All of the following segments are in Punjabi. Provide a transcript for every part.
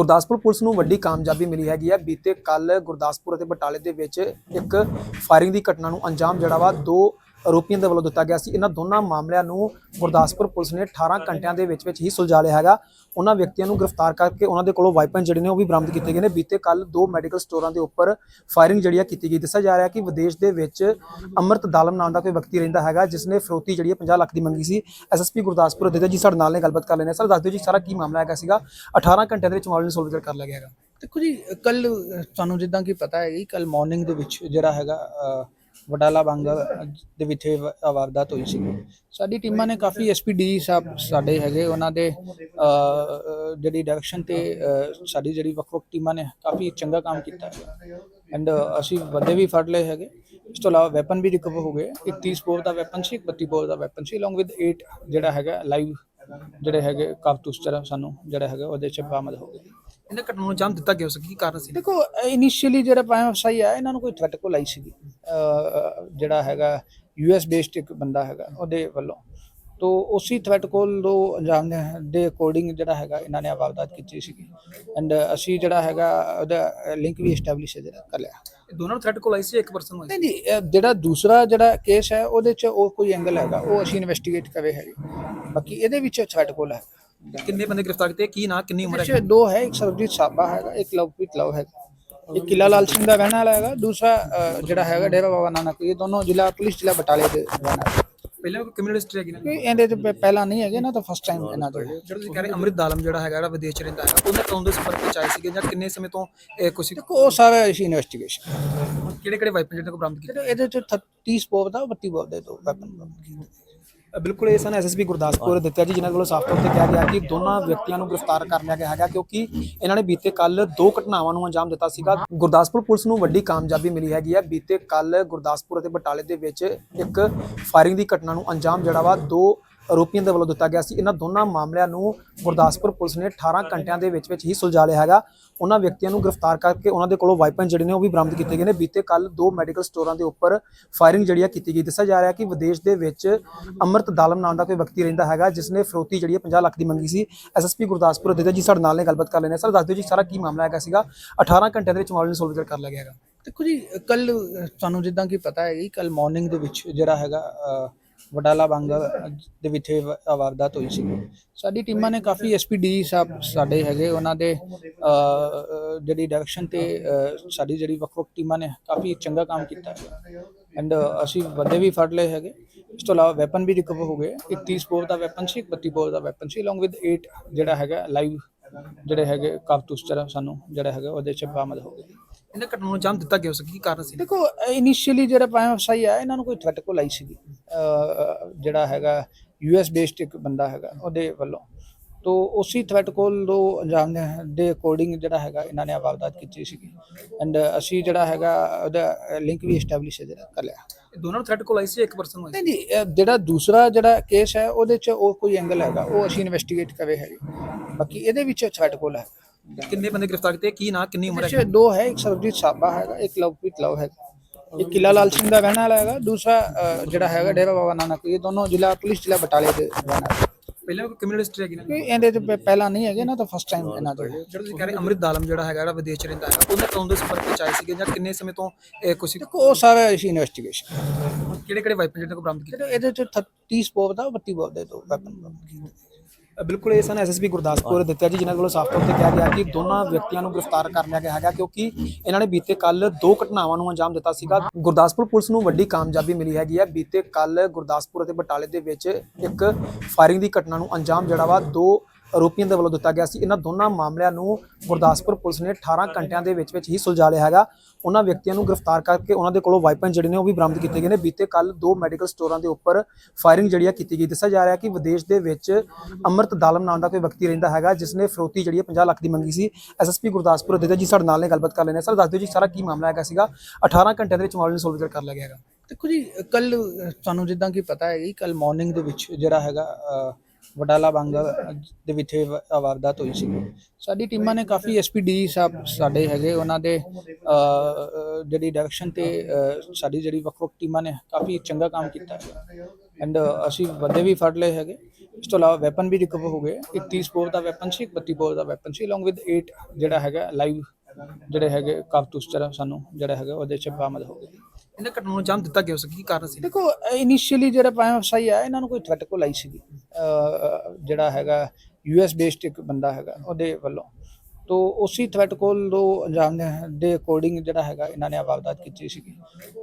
ਗੁਰਦਾਸਪੁਰ ਪੁਲਿਸ ਨੂੰ ਵੱਡੀ ਕਾਮਯਾਬੀ ਮਿਲੀ ਹੈਗੀ ਹੈ। ਬੀਤੇ ਕੱਲ ਗੁਰਦਾਸਪੁਰ ਅਤੇ ਬਟਾਲੇ ਦੇ ਵਿੱਚ ਇੱਕ ਫਾਇਰਿੰਗ ਦੀ ਘਟਨਾ ਨੂੰ ਅੰਜਾਮ ਜਿਹੜਾ ਵਾ, ਦੋ ਆਰੋਪੀਆਂ ਦੇ ਵੱਲੋਂ ਦਿੱਤਾ ਗਿਆ ਸੀ। ਇਹਨਾਂ ਦੋਨਾਂ ਮਾਮਲਿਆਂ ਨੂੰ ਗੁਰਦਾਸਪੁਰ ਪੁਲਿਸ ਨੇ 18 ਘੰਟਿਆਂ ਦੇ ਵਿੱਚ ਵਿੱਚ ਹੀ ਸੁਲਝਾ ਲਿਆ ਹੈਗਾ। ਉਹਨਾਂ ਵਿਅਕਤੀਆਂ ਨੂੰ ਗ੍ਰਿਫਤਾਰ ਕਰਕੇ ਉਹਨਾਂ ਦੇ ਕੋਲੋਂ ਵਾਈਪਨ ਜਿਹੜੇ ਨੇ ਉਹ ਵੀ ਬਰਾਮਦ ਕੀਤੇ ਗਏ ਨੇ। ਬੀਤੇ ਕੱਲ ਦੋ ਮੈਡੀਕਲ ਸਟੋਰਾਂ ਦੇ ਉੱਪਰ ਫਾਇਰਿੰਗ ਜਿਹੜੀ ਆ ਕੀਤੀ ਗਈ। ਦੱਸਿਆ ਜਾ ਰਿਹਾ ਕਿ ਵਿਦੇਸ਼ ਦੇ ਵਿੱਚ ਅਮਰਤ ਦਾਲਮ ਨਾਮ ਦਾ ਕੋਈ ਵਿਅਕਤੀ ਰਹਿੰਦਾ ਹੈਗਾ, ਜਿਸ ਨੇ ਫਰੋਤੀ ਜਿਹੜੀ ਹੈ 50 ਲੱਖ ਦੀ ਮੰਗੀ ਸੀ। ਐਸਐਸਪੀ ਗੁਰਦਾਸਪੁਰ ਦੇ ਜੀ ਸਾਡੇ ਨਾਲ ਨੇ ਗੱਲਬਾਤ ਕਰ ਲੈਣੇ ਸਰ, ਦੱਸ ਦਿਓ ਜੀ ਸਾਰਾ ਕੀ ਮਾਮਲਾ ਹੈਗਾ ਸੀਗਾ? 18 ਘੰਟਿਆਂ ਦੇ ਵਿੱਚ ਮਾਮਲੇ ਨੂੰ ਸੋਲਵ ਕਰ ਲਿਆ ਗਿਆ ਹੈਗਾ। ਦੇਖੋ ਜੀ ਕੱਲ ਤੁਹਾਨੂੰ ਜਿੱਦਾਂ ਕਿ ਪਤਾ ਹੈ ਜੀ ਕੱਲ ਮਾਰਨਿੰਗ ਦੇ ਵਿੱਚ ਜਿਹੜਾ ਹੈਗਾ ਵਡਾਲਾ ਬਾਂਗਾ ਦੇ ਵਿੱਚ ਇਹ ਵਾ- ਵਾਰਦਾਤ ਹੋਈ ਸੀ। ਸਾਡੀ ਟੀਮਾਂ ਨੇ ਕਾਫੀ ਐਸਪੀਡੀ ਸਾਹਿਬ ਸਾਡੇ ਹੈਗੇ ਉਹਨਾਂ ਦੇ ਅ, ਜਿਹੜੀ ਡਾਇਰੈਕਸ਼ਨ ਤੇ ਅ, ਸਾਡੀ ਜਿਹੜੀ ਵੱਖ-ਵੱਖ ਟੀਮਾਂ ਨੇ ਕਾਫੀ ਚੰਗਾ ਕੰਮ ਕੀਤਾ ਹੈ। ਐਂਡ ਅਸੀਂ ਬੰਦੇ ਵੀ ਫੜ ਲਏ ਹੈਗੇ। ਇਸ ਤੋਂ ਇਲਾਵਾ ਵੈਪਨ ਵੀ ਰਿਕਵਰ ਹੋ ਗਏ। ਇੱਕ 30 ਬੋਰ ਦਾ ਵੈਪਨ ਸੀ ਇੱਕ 32 ਬੋਰ ਦਾ ਵੈਪਨ ਸੀ ਅਲੋਂਗ ਵਿਦ 8 ਜਿਹੜਾ ਹੈਗਾ ਲਾਈਵ ਜਿਹੜੇ ਹੈਗੇ ਕਾਰਤੂਸ ਤਰ੍ਹਾਂ ਸਾਨੂੰ ਜਿਹੜਾ ਹੈਗਾ ਉਹਦੇ ਚ ਬਰਾਮਦ ਹੋ ਗਏ। ਇਹਨਾਂ ਘਟਨਾ ਨੂੰ ਅੰਜਾਮ ਦਿੱਤਾ ਗਿਆ ਸੀ ਕੀ ਕਾਰਨ ਸੀ? ਦੇਖੋ ਇਨੀਸ਼ੀਅਲੀ ਜਿਹੜਾ ਪਾਇਮ ਆ ਇਹਨਾਂ ਨੂੰ ਕੋਈ ਥ੍ਰੈਟ ਕੋਲ ਆਈ ਸੀਗੀ। ਜਿਹੜਾ ਹੈਗਾ ਯੂਐਸ ਬੇਸਡ ਇੱਕ ਬੰਦਾ ਹੈਗਾ ਉਹਦੇ ਵੱਲੋਂ। ਤੋ ਉਸੇ ਥ੍ਰੈਟ ਕੋਲ ਦੋ ਅੰਜਾਮ ਦੇ- ਅਕੋਰਡਿੰਗ ਜਿਹੜਾ ਹੈਗਾ ਇਹਨਾਂ ਨੇ ਵਾਰਦਾਤ ਕੀਤੀ ਸੀਗੀ। ਐਂਡ ਅਸੀਂ ਜਿਹੜਾ ਹੈਗਾ ਉਹਦਾ ਲਿੰਕ ਵੀ ਐਸਟੈਬਲਿਸ਼ ਜਿਹੜਾ ਕਰ ਲਿਆ। ਦੋਨਾਂ ਨੂੰ ਥ੍ਰੈਟ ਕੋਲ ਆਈ ਸੀ ਇੱਕ ਪਰਸਨ ਹੋਈ ਨਹੀਂ ਇਹ ਜਿਹੜਾ ਦੂਸਰਾ ਜਿਹੜਾ ਕੇਸ ਹੈ ਉਹਦੇ ਚ ਉਹ ਕੋਈ ਐਂਗਲ ਹੈਗਾ ਉਹ ਅਸੀਂ ਇਨਵੈਸਟੀਗੇਟ ਕਰੇ ਹੈਗੇ। ਬਾਕੀ ਇਹਦੇ ਵਿੱਚ ਥ੍ਰੈਟ ਕੋਲ ਹੈ। ਕਿੰਨੇ ਬੰਦੇ ਗ੍ਰਿਫਤਾਰ ਕੀਤੇ ਕੀ ਨਾਂ ਕਿੰਨੀ ਉਮਰ 'ਚ ਦੋ ਹੈ ਇੱਕ ਸਰਬਜੀਤ ਸਾਬਾ ਹੈਗਾ ਇੱਕ ਲਵਪ੍ਰੀਤ ਲਵ ਹੈਗਾ। ਇੱਕ ਕਿਲਾ ਲਾਲ ਸਿੰਘ ਦਾ ਰਹਿਣ ਵਾਲਾ ਹੈਗਾ ਦੂਸਰਾ ਜਿਹੜਾ ਹੈਗਾ ਡੇਰਾ ਬਾਬਾ ਨਾਨਕ ਇਹ ਦੋਨੋਂ ਜ਼ਿਲ੍ਹਾ ਪੁਲਿਸ ਜ਼ਿਲ੍ਹਾ ਬਟਾਲੇ ਦੇ ਰਹਿਣ ਵਾਲੇ ਪਹਿਲਾਂ ਕੋਈ ਕ੍ਰਿਮੀਨਲ ਹਿਸਟਰੀ ਹੈਗੀ ਨਾ? ਕੋਈ ਇਹਦੇ ਚ ਪ- ਪਹਿਲਾਂ ਨਹੀਂ ਹੈਗੇ ਨਾ ਤਾਂ ਫਸਟ ਟਾਈਮ ਇਹਨਾਂ ਤੋਂ ਜਿਹੜਾ ਤੁਸੀਂ ਕਹਿ ਰਹੇ ਅੰਮ੍ਰਿਤ ਦਾਲਮ ਜਿਹੜਾ ਹੈਗਾ ਜਿਹੜਾ ਵਿਦੇਸ਼ 'ਚ ਰਹਿੰਦਾ ਹੈਗਾ ਉਹਨਾਂ ਕੌਣ ਦੇ ਸੰਪਰਕ ਵਿੱਚ ਆਏ ਸੀਗੇ ਜਾਂ ਕਿੰਨੇ ਸਮੇਂ ਤੋਂ ਇਹ ਕੁਛ ਦੇਖੋ ਉਹ ਸਾਰਾ ਅਸੀਂ ਇਨਵੈਸਟੀਗੇਸ਼ਨ ਕਿਹੜੇ ਕਿਹੜੇ ਵਾਈਪਨ ਜਿਹੜੇ ਕੋ ਬਰਾਮਦ ਕੀਤੇ? ਇਹਦੇ ਚ 30 ਬੋਰ ਦਾ 32 ਬੋਰ ਦੇ ਦੋ ਵੈਪਨ ਅ, ਬਿਲਕੁਲ ਇਹ ਸਨ ਐਸਐਸਪੀ ਗੁਰਦਾਸਪੁਰ ਦਿੱਤਾ ਜੀ, ਜਿਨ੍ਹਾਂ ਵੱਲੋਂ ਸਾਫ਼ ਤੌਰ ਤੇ ਕਿਹਾ ਗਿਆ ਕਿ ਦੋਨਾਂ ਵਿਅਕਤੀਆਂ ਨੂੰ ਗ੍ਰਿਫਤਾਰ ਕਰ ਲਿਆ ਗਿਆ ਹੈਗਾ, ਕਿਉਂਕਿ ਇਹਨਾਂ ਨੇ ਬੀਤੇ ਕੱਲ ਦੋ ਘਟਨਾਵਾਂ ਨੂੰ ਅੰਜਾਮ ਦਿੱਤਾ ਸੀਗਾ। ਗੁਰਦਾਸਪੁਰ ਪੁਲਿਸ ਨੂੰ ਵੱਡੀ ਕਾਮਯਾਬੀ ਮਿਲੀ ਹੈਗੀ ਹੈ ਬੀਤੇ ਕੱਲ ਗੁਰਦਾਸਪੁਰ ਅਤੇ ਬਟਾਲੇ ਦੇ ਵਿੱਚ ਇੱਕ ਫਾਇਰਿੰਗ ਦੀ ਘਟਨਾ ਨੂੰ ਅੰਜਾਮ ਜਿਹੜਾ ਵਾ, ਦੋ ਆਰੋਪੀਆਂ ਦੇ ਵੱਲੋਂ ਦਿੱਤਾ ਗਿਆ ਸੀ। ਇਹਨਾਂ ਦੋਨਾਂ ਮਾਮਲਿਆਂ ਨੂੰ ਗੁਰਦਾਸਪੁਰ ਪੁਲਿਸ ਨੇ 18 ਘੰਟਿਆਂ ਦੇ ਵਿੱਚ ਵਿੱਚ ਹੀ ਸੁਲਝਾ ਲਿਆ ਹੈਗਾ। ਉਹਨਾਂ ਵਿਅਕਤੀਆਂ ਨੂੰ ਗ੍ਰਿਫਤਾਰ ਕਰਕੇ ਉਹਨਾਂ ਦੇ ਕੋਲੋਂ ਵਾਈਪਨ ਜਿਹੜੇ ਨੇ ਉਹ ਵੀ ਬਰਾਮਦ ਕੀਤੇ ਗਏ ਨੇ। ਬੀਤੇ ਕੱਲ ਦੋ ਮੈਡੀਕਲ ਸਟੋਰਾਂ ਦੇ ਉੱਪਰ ਫਾਇਰਿੰਗ ਜਿਹੜੀ ਆ ਕੀਤੀ ਗਈ। ਦੱਸਿਆ ਜਾ ਰਿਹਾ ਕਿ ਵਿਦੇਸ਼ ਦੇ ਵਿੱਚ ਅਮਰਤ ਦਾਲਮ ਨਾਮ ਦਾ ਕੋਈ ਵਿਅਕਤੀ ਰਹਿੰਦਾ ਹੈਗਾ, ਜਿਸ ਨੇ ਫਰੋਤੀ ਜਿਹੜੀ ਹੈ 50 ਲੱਖ ਦੀ ਮੰਗੀ ਸੀ। ਐਸਐਸਪੀ ਗੁਰਦਾਸਪੁਰ ਦੇ ਜੀ ਸਾਡੇ ਨਾਲ ਨੇ ਗੱਲਬਾਤ ਕਰ ਲੈਣੇ ਸਰ, ਦੱਸ ਦਿਓ ਜੀ ਸਾਰਾ ਕੀ ਮਾਮਲਾ ਹੈਗਾ ਸੀਗਾ? 18 ਘੰਟਿਆਂ ਦੇ ਵਿੱਚ ਮਾਮਲੇ ਨੂੰ ਸੋਲਵ ਕਰ ਲਿਆ ਗਿਆ ਹੈਗਾ। ਦੇਖੋ ਜੀ ਕੱਲ ਤੁਹਾਨੂੰ ਜਿੱਦਾਂ ਕਿ ਪਤਾ ਹੈ ਜੀ ਕੱਲ ਮਾਰਨਿੰਗ ਦੇ ਵਿੱਚ ਜਿਹੜਾ ਹੈਗਾ ਵਡਾਲਾ ਬਾਂਗਾ ਦੇ ਵਿੱਚ ਇਹ ਵਾ- ਵਾਰਦਾਤ ਹੋਈ ਸੀ। ਸਾਡੀ ਟੀਮਾਂ ਨੇ ਕਾਫੀ ਐਸਪੀਡੀ ਸਾਹਿਬ ਸਾਡੇ ਹੈਗੇ ਉਹਨਾਂ ਦੇ ਅ, ਜਿਹੜੀ ਡਾਇਰੈਕਸ਼ਨ ਤੇ ਅ, ਸਾਡੀ ਜਿਹੜੀ ਵੱਖ-ਵੱਖ ਟੀਮਾਂ ਨੇ ਕਾਫੀ ਚੰਗਾ ਕੰਮ ਕੀਤਾ। ਹੈ ਐਂਡ ਅਸੀਂ ਬੰਦੇ ਵੀ ਫੜ ਲਏ ਹੈਗੇ। ਇਸ ਤੋਂ ਇਲਾਵਾ ਵੈਪਨ ਵੀ ਰਿਕਵਰ ਹੋ ਗਏ। ਇੱਕ 30 ਬੋਰ ਦਾ ਵੈਪਨ ਸੀ ਇੱਕ 32 ਬੋਰ ਦਾ ਵੈਪਨ ਸੀ ਅਲੋਂਗ ਵਿਦ 8 ਜਿਹੜਾ ਹੈਗਾ ਲਾਈਵ ਜਿਹੜੇ ਹੈਗੇ ਕਾਰਤੂਸ ਤਰ੍ਹਾਂ ਸਾਨੂੰ ਜਿਹੜਾ ਹੈਗਾ ਉਹਦੇ ਚ ਬਰਾਮਦ ਹੋ ਗਏ। ਇਹਨਾਂ ਘਟਨਾ ਨੂੰ ਅੰਜਾਮ ਦਿੱਤਾ ਗਿਆ ਸੀ ਕੀ ਕਾਰਨ ਸੀ? ਦੇਖੋ ਇਨੀਸ਼ੀਅਲੀ ਜਿਹੜਾ ਪਾਇਮ ਆ ਇਹਨਾਂ ਨੂੰ ਕੋਈ ਥ੍ਰੈਟ ਕੋਲ ਆਈ ਸੀਗੀ। ਜਿਹੜਾ ਹੈਗਾ ਯੂਐਸ ਬੇਸਡ ਇੱਕ ਬੰਦਾ ਹੈਗਾ ਉਹਦੇ ਵੱਲੋਂ। ਤੋ ਉਸੇ ਥ੍ਰੈਟ ਕੋਲ ਦੋ ਅੰਜਾਮ ਦੇ- ਅਕੋਰਡਿੰਗ ਜਿਹੜਾ ਹੈਗਾ ਇਹਨਾਂ ਨੇ ਵਾਰਦਾਤ ਕੀਤੀ ਸੀਗੀ। ਐਂਡ ਅਸੀਂ ਜਿਹੜਾ ਹੈਗਾ ਉਹਦਾ ਲਿੰਕ ਵੀ ਐਸਟੈਬਲਿਸ਼ ਜਿਹੜਾ ਕਰ ਲਿਆ। ਦੋਨਾਂ ਥ੍ਰੈਟ ਕੋਲ ਆਈ ਸੀ ਇੱਕ ਪਰਸਨ ਹੋਈ ਨਹੀਂ ਇਹ ਜਿਹੜਾ ਦੂਸਰਾ ਜਿਹੜਾ ਕੇਸ ਹੈ ਉਹਦੇ ਚ ਉਹ ਕੋਈ ਐਂਗਲ ਹੈਗਾ ਉਹ ਅਸੀਂ ਇਨਵੈਸਟੀਗੇਟ ਕਰੇ ਹੈਗੇ। ਬਾਕੀ ਇਹਦੇ ਵਿੱਚ ਥ੍ਰੈਟ ਕੋਲ ਹੈ। ਕਿੰਨੇ ਬੰਦੇ ਗ੍ਰਿਫਤਾਰ ਕੀਤੇ ਕੀ ਨਾਂ ਕਿੰਨੀ ਉਮਰ ਹੈ? ਦੋ ਹੈ ਇੱਕ ਸਰਬਜੀਤ ਸਾਬਾ ਹੈਗਾ ਇੱਕ ਲਵਪ੍ਰੀਤ ਲਵ ਹੈਗਾ। ਇੱਕ ਕਿਲਾ ਲਾਲ ਸਿੰਘ ਦਾ ਰਹਿਣ ਵਾਲਾ ਹੈਗਾ। ਦੂਸਰਾ ਜਿਹੜਾ ਹੈਗਾ ਡੇਰਾ ਬਾਬਾ ਨਾਨਕ ਇਹ ਦੋਨੋਂ ਜ਼ਿਲ੍ਹਾ ਪੁਲਿਸ ਜ਼ਿਲ੍ਹਾ ਬਟਾਲੇ ਦੇ ਰਹਿਣ ਪਹਿਲਾਂ ਕੋਈ ਕ੍ਰਿਮੀਨਲ ਹਿਸਟਰੀ ਹੈਗੀ ਨਾ? ਇਹਦੇ ਪ- ਪਹਿਲਾਂ ਨਹੀਂ ਹੈਗੇ ਨਾ ਤਾਂ ਫਸਟ ਟਾਈਮ ਇਹਨਾਂ ਤੋਂ। ਜਿਹੜਾ ਤੁਸੀਂ ਕਹਿ ਰਹੇ ਅੰਮ੍ਰਿਤ ਦਾਲਮ ਜਿਹੜਾ ਹੈਗਾ ਜਿਹੜਾ ਵਿਦੇਸ਼ ਰਹਿੰਦਾ ਹੈਗਾ ਉਹਨਾਂ ਕੌਣ ਦੇ ਸੰਪਰਕ ਵਿੱਚ ਆਏ ਸੀਗੇ ਜਾਂ ਕਿੰਨੇ ਸਮੇਂ ਤੋਂ ਇਹ ਕੁਛ ਦੇਖੋ ਉਹ ਸਾਰਾ ਅਸੀਂ ਇਨਵੈਸਟੀਗੇਸ਼ਨ ਕਿਹੜੇ ਕਿਹੜੇ ਵਾਈਪਨ ਜਿਹੜੇ ਕੋ ਬਰਾਮਦ ਕੀਤੇ? ਇਹਦੇ ਚ 30 ਬੋਰ ਦਾ 32 ਬੋਰ ਦੇ ਦੋ ਵੈਪਨ ਅ, ਬਿਲਕੁਲ ਇਹ ਸਨ ਐਸਐਸਪੀ ਗੁਰਦਾਸਪੁਰ ਦਿੱਤਾ ਜੀ ਜਿਨ੍ਹਾਂ ਵੱਲੋਂ ਸਾਫ਼ ਤੌਰ ਤੇ ਕਿਹਾ ਗਿਆ ਕਿ ਦੋਨਾਂ ਵਿਅਕਤੀਆਂ ਨੂੰ ਗ੍ਰਿਫਤਾਰ ਕਰ ਲਿਆ ਗਿਆ ਹੈਗਾ ਕਿਉਂਕਿ ਇਹਨਾਂ ਨੇ ਬੀਤੇ ਕੱਲ ਦੋ ਘਟਨਾਵਾਂ ਨੂੰ ਅੰਜਾਮ ਦਿੱਤਾ ਸੀਗਾ। ਗੁਰਦਾਸਪੁਰ ਪੁਲਿਸ ਨੂੰ ਵੱਡੀ ਕਾਮਯਾਬੀ ਮਿਲੀ ਹੈਗੀ ਹੈ ਬੀਤੇ ਕੱਲ ਗੁਰਦਾਸਪੁਰ ਅਤੇ ਬਟਾਲੇ ਦੇ ਵਿੱਚ ਇੱਕ ਫਾਇਰਿੰਗ ਦੀ ਘਟਨਾ ਨੂੰ ਅੰਜਾਮ ਜਿਹੜਾ ਵਾ ਦੋ ਆਰੋਪੀਆਂ ਦੇ ਵੱਲੋਂ ਦਿੱਤਾ ਗਿਆ ਸੀ। ਇਹਨਾਂ ਦੋਨਾਂ ਮਾਮਲਿਆਂ ਨੂੰ ਗੁਰਦਾਸਪੁਰ ਪੁਲਿਸ ਨੇ 18 ਘੰਟਿਆਂ ਦੇ ਵਿੱਚ ਵਿੱਚ ਹੀ ਸੁਲਝਾ ਲਿਆ ਹੈਗਾ। ਉਹਨਾਂ ਵਿਅਕਤੀਆਂ ਨੂੰ ਗ੍ਰਿਫਤਾਰ ਕਰਕੇ ਉਹਨਾਂ ਦੇ ਕੋਲੋਂ ਵਾਈਪਨ ਜਿਹੜੇ ਨੇ ਉਹ ਵੀ ਬਰਾਮਦ ਕੀਤੇ ਗਏ ਨੇ। ਬੀਤੇ ਕੱਲ ਦੋ ਮੈਡੀਕਲ ਸਟੋਰਾਂ ਦੇ ਉੱਪਰ ਫਾਇਰਿੰਗ ਜਿਹੜੀ ਆ ਕੀਤੀ ਗਈ। ਦੱਸਿਆ ਜਾ ਰਿਹਾ ਕਿ ਵਿਦੇਸ਼ ਦੇ ਵਿੱਚ ਅਮਰਤ ਦਾਲਮ ਨਾਮ ਦਾ ਕੋਈ ਵਿਅਕਤੀ ਰਹਿੰਦਾ ਹੈਗਾ, ਜਿਸ ਨੇ ਫਰੋਤੀ ਜਿਹੜੀ ਹੈ 50 ਲੱਖ ਦੀ ਮੰਗੀ ਸੀ। ਐਸਐਸਪੀ ਗੁਰਦਾਸਪੁਰ ਦੇ ਜੀ ਸਾਡੇ ਨਾਲ ਨੇ ਗੱਲਬਾਤ ਕਰ ਲੈਣੇ ਸਰ, ਦੱਸ ਦਿਓ ਜੀ ਸਾਰਾ ਕੀ ਮਾਮਲਾ ਹੈਗਾ ਸੀਗਾ? 18 ਘੰਟਿਆਂ ਦੇ ਵਿੱਚ ਮਾਮਲੇ ਨੂੰ ਸੋਲਵ ਕਰ ਲਿਆ ਗਿਆ ਹੈਗਾ। ਦੇਖੋ ਜੀ ਕੱਲ ਤੁਹਾਨੂੰ ਜਿੱਦਾਂ ਕਿ ਪਤਾ ਹੈ ਜੀ ਕੱਲ ਮਾਰਨਿੰਗ ਦੇ ਵਿੱਚ ਜਿਹੜਾ ਹੈਗਾ ਵਡਾਲਾ ਬਾਂਗਾ ਦੇ ਵਿੱਚ ਵਾਰਦਾਤ ਹੋਈ ਸੀ। ਸਾਡੀ ਟੀਮਾਂ ਨੇ ਕਾਫੀ ਐਸਪੀਡੀ ਸਾਹਿਬ ਸਾਡੇ ਹੈਗੇ, ਉਹਨਾਂ ਦੇ ਜਿਹੜੀ ਡਾਇਰੈਕਸ਼ਨ ਤੇ ਸਾਡੀ ਜਿਹੜੀ ਵੱਖ-ਵੱਖ ਟੀਮਾਂ ਨੇ ਕਾਫੀ ਚੰਗਾ ਕੰਮ ਕੀਤਾ ਹੈ। ਐਂਡ ਅਸੀਂ ਬੰਦੇ ਵੀ ਫੜ ਲਏ ਹੈਗੇ। ਇਸ ਤੋਂ ਇਲਾਵਾ ਵੈਪਨ ਵੀ ਰਿਕਵਰ ਹੋ ਗਏ। ਇੱਕ 30 ਬੋਰ ਦਾ ਵੈਪਨ ਸੀ, ਇੱਕ 32 ਬੋਰ ਦਾ ਵੈਪਨ ਸੀ ਅਲੋਂਗ ਵਿਦ 8 ਜਿਹੜਾ ਹੈਗਾ ਲਾਈਵ ਜਿਹੜੇ ਹੈਗੇ ਕਾਰਤੂਸ ਤਰ੍ਹਾਂ ਸਾਨੂੰ, ਜਿਹੜਾ ਹੈਗਾ, ਉਹਦੇ ਚ ਬਰਾਮਦ ਹੋ ਗਏ। ਇਹਨਾਂ ਘਟਨਾ ਨੂੰ ਅੰਜਾਮ ਦਿੱਤਾ ਗਿਆ ਸੀ ਕੀ ਕਾਰਨ ਸੀ? ਦੇਖੋ ਇਨੀਸ਼ੀਅਲੀ ਜਿਹੜਾ ਪਾਇਮਸਾਈ ਆ ਇਹਨਾਂ ਨੂੰ ਕੋਈ ਥ੍ਰੈਟ ਕੋਲ ਆਈ ਸੀਗੀ। ਜਿਹੜਾ ਹੈਗਾ ਯੂਐਸ ਬੇਸਡ ਇੱਕ ਬੰਦਾ ਹੈਗਾ ਉਹਦੇ ਵੱਲੋਂ। ਤੋ ਉਸੇ ਥ੍ਰੈਟ ਕੋਲ ਦੋ ਅੰਜਾਮ ਦੇ- ਅਕੋਰਡਿੰਗ ਜਿਹੜਾ ਹੈਗਾ ਇਹਨਾਂ ਨੇ ਵਾਰਦਾਤ ਕੀਤੀ ਸੀਗੀ।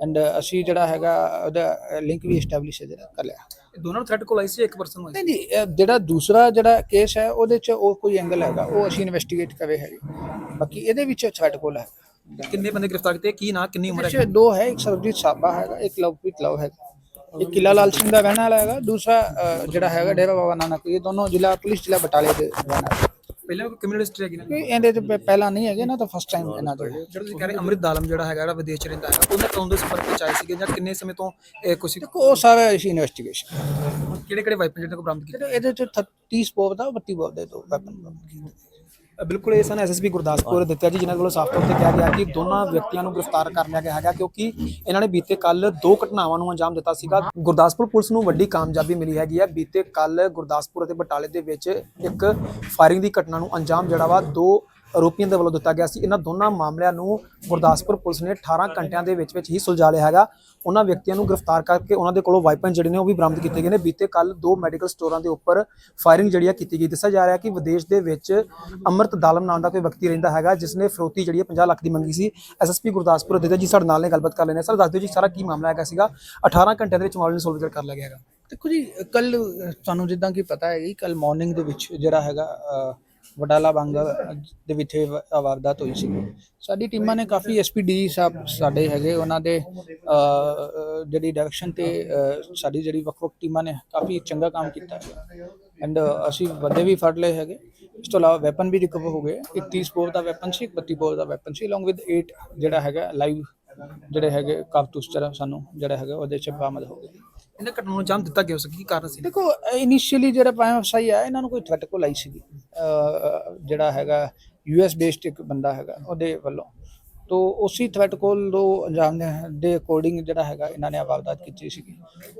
ਐਂਡ ਅਸੀਂ ਜਿਹੜਾ ਹੈਗਾ ਉਹਦਾ ਲਿੰਕ ਵੀ ਐਸਟੈਬਲਿਸ਼ ਜਿਹੜਾ ਕਰ ਲਿਆ। ਦੋਨਾਂ ਨੂੰ ਥ੍ਰੈਟ ਕੋਲ ਆਈ ਸੀ ਇੱਕ ਪਰਸਨ ਹੋਈ ਨਹੀਂ ਇਹ ਜਿਹੜਾ ਦੂਸਰਾ ਜਿਹੜਾ ਕੇਸ ਹੈ ਉਹਦੇ ਚ ਉਹ ਕੋਈ ਐਂਗਲ ਹੈਗਾ ਉਹ ਅਸੀਂ ਇਨਵੈਸਟੀਗੇਟ ਕਰੇ ਹੈਗੇ। ਬਾਕੀ ਇਹਦੇ ਵਿੱਚ ਥ੍ਰੈਟ ਕੋਲ ਹੈ ਕਿੰਨੇ ਬੰਦੇ ਗ੍ਰਿਫਤਾਰ ਕੀਤੇ? ਕੀ ਨਾਂ ਕਿੰਨੀ ਉਮਰ ਹੈ ਦੋ ਹੈ ਇੱਕ ਸਰਬਜੀਤ ਸਾਬਾ ਹੈਗਾ ਇੱਕ ਲਵਪ੍ਰੀਤ ਲਵ ਹੈਗਾ ਇੱਕ ਕਿਲਾ ਲਾਲ ਸਿੰਘ ਦਾ ਰਹਿਣ ਵਾਲਾ ਹੈਗਾ ਦੂਸਰਾ ਜਿਹੜਾ ਹੈਗਾ ਡੇਰਾ ਬਾਬਾ ਨਾਨਕ ਇਹ ਦੋਨੋਂ ਜ਼ਿਲ੍ਹਾ ਪੁਲਿਸ ਜ਼ਿਲ੍ਹਾ ਬਟਾਲੇ ਦੇ ਰਹਿਣ ਵਾਲੇ ਪਹਿਲਾਂ ਕੋਈ ਕ੍ਰਿਮੀਨਲ ਹਿਸਟਰੀ ਹੈਗੀ ਨਾ? ਇਹ ਇਹਦੇ ਚ ਪਹਿ- ਪਹਿਲਾਂ ਨਹੀਂ ਹੈਗੇ ਨਾ ਤਾਂ ਫਸਟ ਟਾਈਮ ਇਹਨਾਂ ਦੇ ਜਿਹੜਾ ਤੁਸੀਂ ਕਹਿ ਰਹੇ ਅੰਮ੍ਰਿਤ ਦਾਲਮ ਜਿਹੜਾ ਹੈਗਾ ਜਿਹੜਾ ਵਿਦੇਸ਼ ਚ ਰਹਿੰਦਾ ਹੈ ਉਹਨਾਂ ਕੌਣ ਦੇ ਸੰਪਰਕ ਵਿੱਚ ਆਏ ਸੀਗੇ ਜਾਂ ਕਿੰਨੇ ਸਮੇਂ ਤੋਂ ਇਹ ਕੁਛ ਦੇਖੋ ਉਹ ਸਾਰਾ ਅਸੀਂ ਇਨਵੈਸਟੀਗੇਸ਼ਨ ਕਿਹੜੇ ਕਿਹੜੇ ਵਾਈਪਨ ਜਿਹੜੇ ਕੋ ਬਰਾਮਦ ਕੀਤੇ ਇਹਦੇ ਚ 30 ਬੋਰ ਦਾ 32 ਬੋਰ ਦੇ ਦੋ ਵੈਪਨ ਅ, ਬਿਲਕੁਲ ਇਹ ਸਨ ਐਸਐਸਪੀ ਗੁਰਦਾਸਪੁਰ ਦਿੱਤਾ ਜੀ, ਜਿਨ੍ਹਾਂ ਵੱਲੋਂ ਸਾਫ਼ ਤੌਰ ਤੇ ਕਿਹਾ ਗਿਆ ਕਿ ਦੋਨਾਂ ਵਿਅਕਤੀਆਂ ਨੂੰ ਗ੍ਰਿਫਤਾਰ ਕਰ ਲਿਆ ਗਿਆ ਹੈਗਾ, ਕਿਉਂਕਿ ਇਹਨਾਂ ਨੇ ਬੀਤੇ ਕੱਲ ਦੋ ਘਟਨਾਵਾਂ ਨੂੰ ਅੰਜਾਮ ਦਿੱਤਾ ਸੀਗਾ। ਗੁਰਦਾਸਪੁਰ ਪੁਲਿਸ ਨੂੰ ਵੱਡੀ ਕਾਮਯਾਬੀ ਮਿਲੀ ਹੈਗੀ ਹੈ ਬੀਤੇ ਕੱਲ ਗੁਰਦਾਸਪੁਰ ਅਤੇ ਬਟਾਲੇ ਦੇ ਵਿੱਚ ਇੱਕ ਫਾਇਰਿੰਗ ਦੀ ਘਟਨਾ ਨੂੰ ਅੰਜਾਮ ਜਿਹੜਾ ਵਾ, ਦੋ ਆਰੋਪੀਆਂ ਦੇ ਵੱਲੋਂ ਦਿੱਤਾ ਗਿਆ ਸੀ। ਇਹਨਾਂ ਦੋਨਾਂ ਮਾਮਲਿਆਂ ਨੂੰ ਗੁਰਦਾਸਪੁਰ ਪੁਲਿਸ ਨੇ 18 ਘੰਟਿਆਂ ਦੇ ਵਿੱਚ ਵਿੱਚ ਹੀ ਸੁਲਝਾ ਲਿਆ ਹੈਗਾ। ਉਹਨਾਂ ਵਿਅਕਤੀਆਂ ਨੂੰ ਗ੍ਰਿਫਤਾਰ ਕਰਕੇ ਉਹਨਾਂ ਦੇ ਕੋਲੋਂ ਵਾਈਪਨ ਜਿਹੜੇ ਨੇ ਉਹ ਵੀ ਬਰਾਮਦ ਕੀਤੇ ਗਏ ਨੇ। ਬੀਤੇ ਕੱਲ ਦੋ ਮੈਡੀਕਲ ਸਟੋਰਾਂ ਦੇ ਉੱਪਰ ਫਾਇਰਿੰਗ ਜਿਹੜੀ ਆ ਕੀਤੀ ਗਈ। ਦੱਸਿਆ ਜਾ ਰਿਹਾ ਕਿ ਵਿਦੇਸ਼ ਦੇ ਵਿੱਚ ਅਮਰਤ ਦਾਲਮ ਨਾਮ ਦਾ ਕੋਈ ਵਿਅਕਤੀ ਰਹਿੰਦਾ ਹੈਗਾ, ਜਿਸ ਨੇ ਫਰੋਤੀ ਜਿਹੜੀ ਹੈ 50 ਲੱਖ ਦੀ ਮੰਗੀ ਸੀ। ਐਸਐਸਪੀ ਗੁਰਦਾਸਪੁਰ ਦੇ ਜੀ, ਸਾਡੇ ਨਾਲ ਨੇ ਗੱਲਬਾਤ ਕਰ ਲੈਣੇ ਸਰ, ਦੱਸ ਦਿਓ ਜੀ, ਸਾਰਾ ਕੀ ਮਾਮਲਾ ਹੈਗਾ ਸੀਗਾ? 18 ਘੰਟਿਆਂ ਦੇ ਵਿੱਚ ਮਾਮਲੇ ਨੂੰ ਸੋਲਵ ਕਰ ਲਿਆ ਗਿਆ ਹੈਗਾ। ਦੇਖੋ ਜੀ ਕੱਲ ਤੁਹਾਨੂੰ ਜਿੱਦਾਂ ਕਿ ਪਤਾ ਹੈ ਜੀ ਕੱਲ ਮਾਰਨਿੰਗ ਦੇ ਵਿੱਚ ਜਿਹੜਾ ਹੈਗਾ ਵਡਾਲਾ ਬਾਂਗਾ ਦੇ ਵਿੱਚ ਇਹ ਵਾ- ਵਾਰਦਾਤ ਹੋਈ ਸੀ। ਸਾਡੀ ਟੀਮਾਂ ਨੇ ਕਾਫੀ ਐਸਪੀਡੀ ਸਾਹਿਬ ਸਾਡੇ ਹੈਗੇ ਉਹਨਾਂ ਦੇ ਅਹ, ਜਿਹੜੀ ਡਾਇਰੈਕਸ਼ਨ ਤੇ ਅਹ, ਸਾਡੀ ਜਿਹੜੀ ਵੱਖ-ਵੱਖ ਟੀਮਾਂ ਨੇ ਕਾਫੀ ਚੰਗਾ ਕੰਮ ਕੀਤਾ ਹੈ। ਐਂਡ ਅਸੀਂ ਬੰਦੇ ਵੀ ਫੜ ਲਏ ਹੈਗੇ। ਇਸ ਤੋਂ ਇਲਾਵਾ ਵੈਪਨ ਵੀ ਰਿਕਵਰ ਹੋ ਗਏ। ਇੱਕ 30 ਬੋਰ ਦਾ ਵੈਪਨ ਸੀ ਇੱਕ 32 ਬੋਰ ਦਾ ਵੈਪਨ ਸੀ ਅਲੋਂਗ ਵਿਦ 8 ਜਿਹੜਾ ਹੈਗਾ ਲਾਈਵ ਜਿਹੜੇ ਹੈਗੇ ਕਾਰਤੂਸ ਤਰ੍ਹਾਂ ਸਾਨੂੰ ਜਿਹੜਾ ਹੈਗਾ ਉਹਦੇ ਚ ਬਰਾਮਦ ਹੋ ਗਏ। ਇਹਨਾਂ ਘਟਨਾ ਨੂੰ ਅੰਜਾਮ ਦਿੱਤਾ ਗਿਆ ਸੀ? ਕੀ ਕਾਰਨ ਸੀ ਦੇਖੋ ਇਨੀਸ਼ੀਅਲੀ ਜਿਹੜਾ ਪਾਇਮਸਾਈ ਆ ਇਹਨਾਂ ਨੂੰ ਕੋਈ ਥ੍ਰੈਟ ਕੋਲ ਆਈ ਸੀਗੀ। ਜਿਹੜਾ ਹੈਗਾ ਯੂਐਸ ਬੇਸਡ ਇੱਕ ਬੰਦਾ ਹੈਗਾ ਉਹਦੇ ਵੱਲੋਂ। ਤੋ ਉਸੇ ਥ੍ਰੈਟ ਕੋਲ ਦੋ ਅੰਜਾਮ ਦੇ- ਅਕੋਰਡਿੰਗ ਜਿਹੜਾ ਹੈਗਾ ਇਹਨਾਂ ਨੇ ਵਾਰਦਾਤ ਕੀਤੀ ਸੀਗੀ।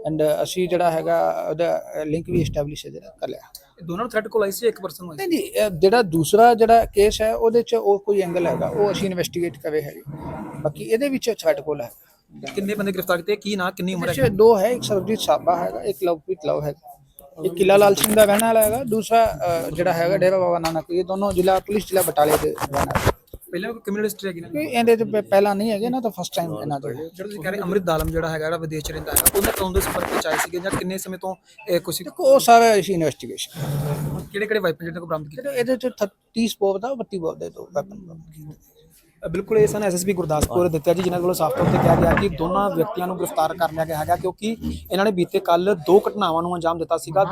ਐਂਡ ਅਸੀਂ ਜਿਹੜਾ ਹੈਗਾ ਉਹਦਾ ਲਿੰਕ ਵੀ ਐਸਟੈਬਲਿਸ਼ ਜਿਹੜਾ ਕਰ ਲਿਆ। ਦੋਨਾਂ ਨੂੰ ਥ੍ਰੈਟ ਕੋਲ ਆਈ ਸੀ ਇੱਕ ਪਰਸਨ ਹੋਈ ਨਹੀਂ ਇਹ ਜਿਹੜਾ ਦੂਸਰਾ ਜਿਹੜਾ ਕੇਸ ਹੈ ਉਹਦੇ ਚ ਉਹ ਕੋਈ ਐਂਗਲ ਹੈਗਾ ਉਹ ਅਸੀਂ ਇਨਵੈਸਟੀਗੇਟ ਕਰੇ ਹੈਗੇ। ਬਾਕੀ ਇਹਦੇ ਵਿੱਚ ਥ੍ਰੈਟ ਕੋਲ ਹੈ। ਕਿੰਨੇ ਬੰਦੇ ਗ੍ਰਿਫਤਾਰ ਕੀਤੇ ਕੀ ਨਾਂ ਕਿੰਨੀ ਉਮਰ ਹੈ? ਦੋ ਹੈ ਇੱਕ ਸਰਬਜੀਤ ਸਾਬਾ ਹੈਗਾ ਇੱਕ ਲਵਪ੍ਰੀਤ ਲਵ ਹੈਗਾ। ਇੱਕ ਕਿਲਾ ਲਾਲ ਸਿੰਘ ਦਾ ਰਹਿਣ ਵਾਲਾ ਹੈਗਾ ਦੂਸਰਾ ਜਿਹੜਾ ਹੈਗਾ ਡੇਰਾ ਬਾਬਾ ਨਾਨਕ ਇਹ ਦੋਨੋਂ ਜ਼ਿਲ੍ਹਾ ਪੁਲਿਸ ਜ਼ਿਲ੍ਹਾ ਬਟਾਲੇ ਦੇ ਰਹਿਣ ਵਾਲੇ। ਪਹਿਲਾਂ ਕੋਈ ਕ੍ਰਿਮੀਨਲ ਹਿਸਟਰੀ ਹੈਗੀ ਨਾ? ਇਹ ਇਹਦੇ ਪਹਿ- ਪਹਿਲਾਂ ਨਹੀਂ ਹੈਗੇ ਨਾ ਤਾਂ ਫਸਟ ਟਾਈਮ ਇਹਨਾਂ ਦੇ ਜਿਹੜਾ ਤੁਸੀਂ ਕਹਿ ਰਹੇ ਅੰਮ੍ਰਿਤ ਦਾਲਮ ਜਿਹੜਾ ਹੈਗਾ ਜਿਹੜਾ ਵਿਦੇਸ਼ ਚ ਰਹਿੰਦਾ ਹੈਗਾ ਉਹਨਾਂ ਕੌਣ ਦੇ ਸੰਪਰਕ ਵਿੱਚ ਆਏ ਸੀਗੇ ਜਾਂ ਕਿੰਨੇ ਸਮੇਂ ਤੋਂ ਇਹ ਕੁਛ ਦੇਖੋ ਉਹ ਸਾਰਾ ਅਸੀਂ ਇਨਵੈਸਟੀਗੇਸ਼ਨ ਕਿਹੜੇ ਕਿਹੜੇ ਵਾਈਪਨ ਜਿਹੜੇ ਕੋ ਬਰਾਮਦ ਕੀਤੇ? ਇਹਦੇ ਚ 30 ਬੋਰ ਦਾ 32 ਬੋਰ ਦੇ ਦੋ ਵੈਪਨ ਅ, ਬਿਲਕੁਲ ਇਹ ਸਨ ਐਸਐਸਪੀ ਗੁਰਦਾਸਪੁਰ ਦਿੱਤਿਆ ਜੀ ਜਿਨ੍ਹਾਂ ਵੱਲੋਂ ਸਾਫ਼ ਤੌਰ ਤੇ ਕਿਹਾ ਗਿਆ ਕਿ ਦੋਨਾਂ ਵਿਅਕਤੀਆਂ ਨੂੰ ਗ੍ਰਿਫਤਾਰ ਕਰ ਲਿਆ ਗਿਆ ਹੈਗਾ ਕਿਉਂਕਿ ਇਹਨਾਂ ਨੇ ਬੀਤੇ ਕੱਲ ਦੋ ਘਟਨਾਵਾਂ ਨੂੰ ਅੰਜਾਮ ਦਿੱਤਾ ਸੀਗਾ।